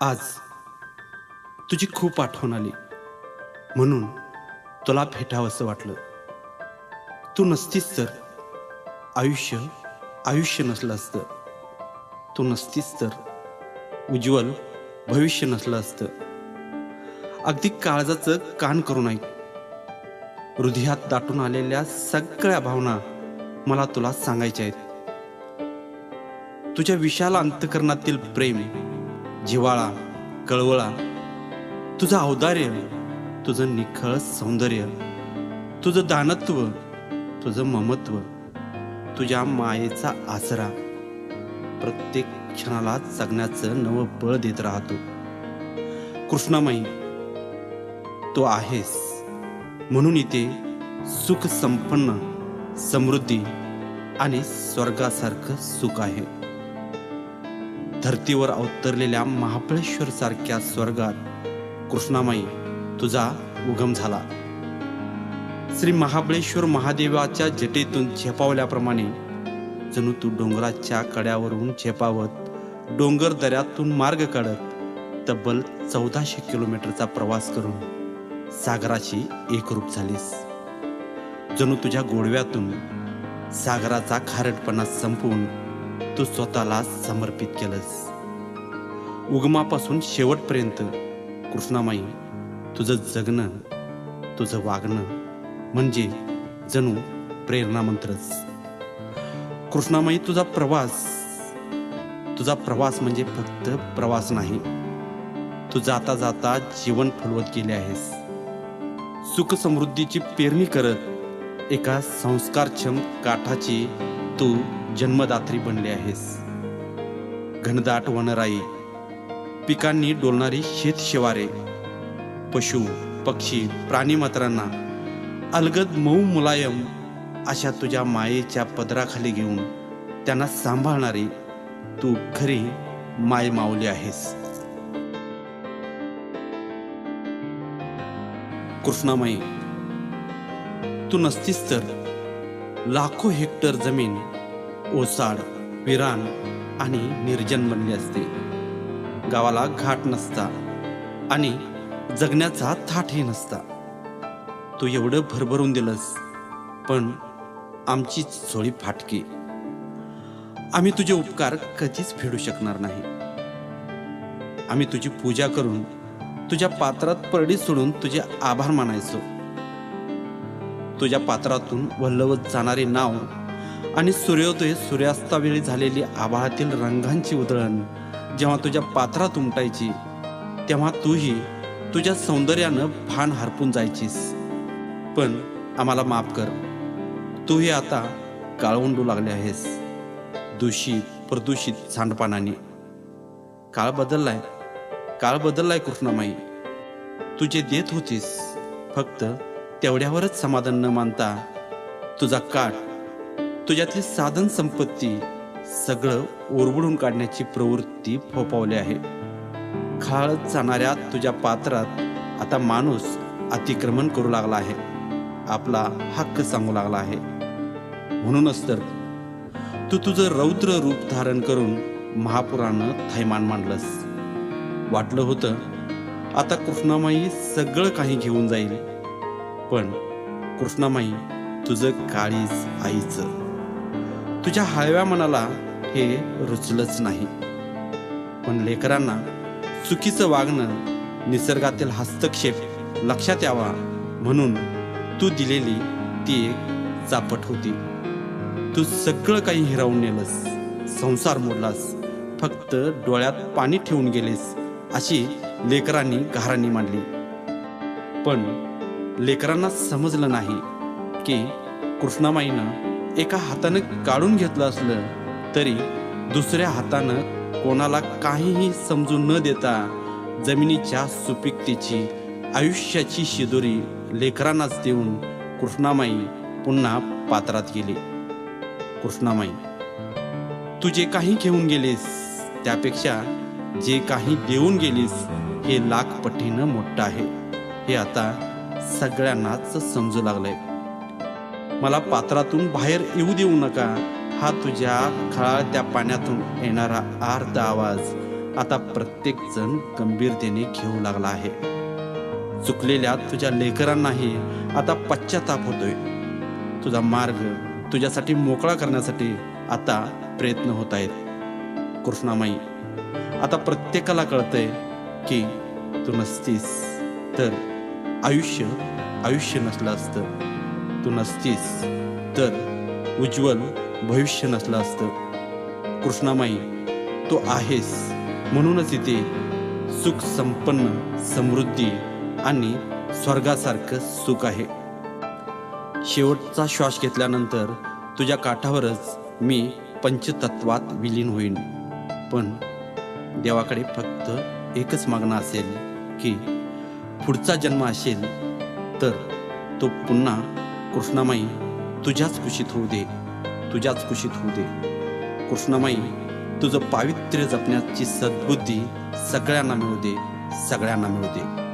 आज तुझी खूप आठवण आली. म्हणून तुला भेटावंसं वाटलं. तू नसतीस तर आयुष्य आयुष्य नसलं असतं. तू नसतीस तर उज्ज्वल भविष्य नसलं असतं. अगदी काळजाचं कान करू नये. हृदयात दाटून आलेल्या सगळ्या भावना मला तुला सांगायच्या आहेत. तुझ्या विशाल अंतकरणातील प्रेम जिवाळा कळवळा तुझं औदार्य तुझं निखळ सौंदर्य तुझं दानत्व तुझं ममत्व तुझ्या मायेचा आसरा. प्रत्येक क्षणाला जगण्याचं नवं बळ देत राहतो. कृष्णामाई तो आहेस. म्हणून इथे सुख संपन्न समृद्धी आणि स्वर्गासारखं सुख आहे. धर्तीवर अवतरलेल्या महाबळेश्वर सारख्या स्वर्गात कृष्णामाई तुझा उगम झाला. श्री महाबळेश्वर महादेवाच्या जटेतून झेपावल्याप्रमाणे जणू तू डोंगराच्या कड्यावरून झेपावत डोंगर दऱ्यातून मार्ग काढत तब्बल चौदाशे किलोमीटरचा प्रवास करून सागराशी एकरूप झालीस. जणू तुझ्या गोडव्यातून सागराचा खारटपणा संपवून तू स्वतःला समर्पित केलंस. उगमापासून शेवटपर्यंत कृष्णामाई तुझं जगणं तुझं वागणं म्हणजे जणू प्रेरणामंत्रच कृष्णामाई तुझा प्रवास तुझा प्रवास म्हणजे फक्त प्रवास नाही. तू जाता जाता जीवन फुलवत गेले आहेस. सुख समृद्धीची पेरणी करत एका संस्कारक्षम काठाची तू जन्मदात्री बनली आहेस. घनदाट वनराई पिकांनी डोलणारी शेत शिवारे पशु पक्षी प्राणीमात्रांना अलगद मऊ मुलायम अशा तुझ्या मायेच्या पदराखाली घेऊन त्यांना सांभाळणारी तू खरी माय माऊली आहेस. कृष्णामाई तू नसतीस तर लाखो हेक्टर जमीन ओसाड विरान आणि निर्जन बनले असते. गावाला घाट नसता आणि जगण्याचा थाटही नसता. तू एवढं भरभरून दिलंस पण आमची झोळी फाटकी. आम्ही तुझे उपकार कधीच फेडू शकणार नाही. आम्ही तुझी पूजा करून तुझ्या पात्रात परडी सोडून तुझे आभार मानायचो. तुझ्या पात्रातून वल्लवत जाणारे नाव आणि सूर्योदय सूर्यास्तावेळी झालेली आभाळातील रंगांची उधळण जेव्हा तुझ्या पात्रात उमटायची तेव्हा तूही तुझ्या सौंदर्यानं भान हरपून जायचीस. पण आम्हाला माफ कर. तूही आता काळवंडू लागले आहेस. दूषित प्रदूषित सांडपानाने काळ बदललाय. काळ बदललाय कृष्णामाई. तू जे देत होतीस फक्त तेवढ्यावरच समाधान न मानता तुझा काठ तुझ्यातली साधन संपत्ती सगळं ओरबडून काढण्याची प्रवृत्ती फोपावली आहे. खाळत जाणाऱ्या तुझ्या पात्रात आता माणूस अतिक्रमण करू लागला आहे. आपला हक्क सांगू लागला आहे. म्हणूनच तर तू तुझं रौद्र रूप धारण करून महापुरानं थैमान मांडलंस. वाटलं होतं आता कृष्णामाई सगळं काही घेऊन जाईल. पण कृष्णामाई तुझं काळीच आईचं. तुझ्या हळव्या मनाला हे रुचलंच नाही. पण लेकरांना चुकीचं वागणं निसर्गातील हस्तक्षेप लक्षात यावा म्हणून तू दिलेली ती एक चापट होती. तू सगळं काही हिरावून नेलंस संसार मोडलास फक्त डोळ्यात पाणी ठेवून गेलेस अशी लेकरांनी घारांनी मांडली पण लेकरांना समजलं नाही की कृष्णामाईनं एका हातानं काढून घेतलं असलं तरी दुसऱ्या हातानं कोणाला काहीही समजून न देता जमिनीच्या सुपिकतेची आयुष्याची शिदोरी लेकरांनाच देऊन कृष्णामाई पुन्हा पात्रात गेली. कृष्णामाई तू जे काही घेऊन गेलीस त्यापेक्षा जे काही देऊन गेलीस हे लाख पटीनं मोठं आहे. हे आता सगळ्यांनाच समजू लागलंय. मला पात्रातून बाहेर येऊ देऊ नका. हा तुझ्या खळाळत्या पाण्यातून येणारा आर्ध आवाज आता प्रत्येक जण गंभीरतेने घेऊ लागला आहे. चुकलेल्या तुझ्या लेकरांनाही आता पश्चाताप होतोय. तुझा मार्ग तुझ्यासाठी मोकळा करण्यासाठी आता प्रयत्न होत आहेत कृष्णामाई आता प्रत्येकाला कळतंय की तू नसतीस तर आयुष्य आयुष्य नसलं असतं. तू नसतीस तर उज्ज्वल भविष्य नसलं असतं. कृष्णामाई तू आहेस. म्हणूनच इथे सुख संपन्न समृद्धी आणि स्वर्गासारखं सुख आहे. शेवटचा श्वास घेतल्यानंतर तुझ्या काठावरच मी पंचतत्वात विलीन होईन. पण देवाकडे फक्त एकच मागणं असेल की पुढचा जन्म असेल तर तो पुन्हा कृष्णामाई तुझ्याच कुशीत होऊ दे. तुझ्याच कुशीत होऊ दे. कृष्णामाई तुझं पावित्र्य जपण्याची सद्बुद्धी सगळ्यांना मिळू दे. सगळ्यांना मिळू दे.